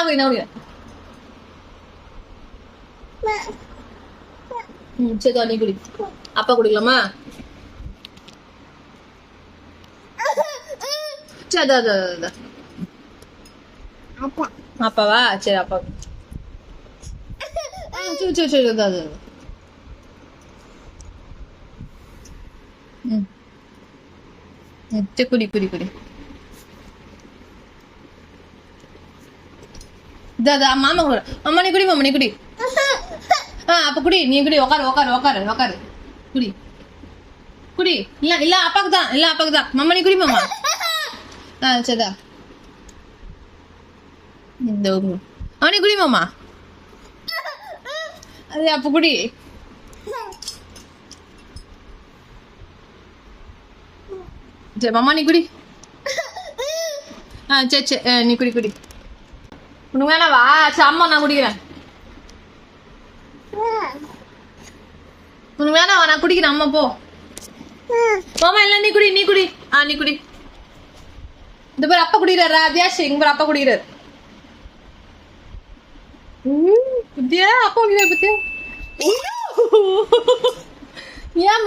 குடி நான் குடிக்கிறேன் ம் சரி தோ, நீ குடி அப்பா குடிக்கலாமா சரி அதோ அதோ அதோ, அதோ அப்பாவா சரி அப்பா சரி சரி சரி அதோ அதோ. ம் குடி குடி குடி இதா மாமா கூட. அம்மா நீ குடி மாமா நீ குடி. ஆ அப்ப குடி. நீ குடி உக்காரு உக்காரு உக்காரு உக்காரு. குடி. குடி. இல்ல இல்ல அப்பாக்கு தான் இல்ல அப்பாக்கு தான். மாமா நீ குடி மாமா. ஆ சரிதா இந்த நீ குடி மாமா. அது அப்ப குடி. சரி மாமா நீ குடி. ஆ சரி சரி. நீ குடி குடி. உனக்கு வேணாவா சரி அம்மா நான் குடிக்கிறேன். உனக்கு வேணாவா நான் குடிக்கிறேன் அம்மா போ. மாமா இல்ல நீ குடி நீ குடி. ஆ நீ குடி. இந்த பேர் அப்பா குடிக்கிறாரா அத்தியாஷ் இங்க பேர் அப்பா குடிக்கிறாரு. புத்தியா அப்பா குடிக்கிறார் புத்தியா. ஏன்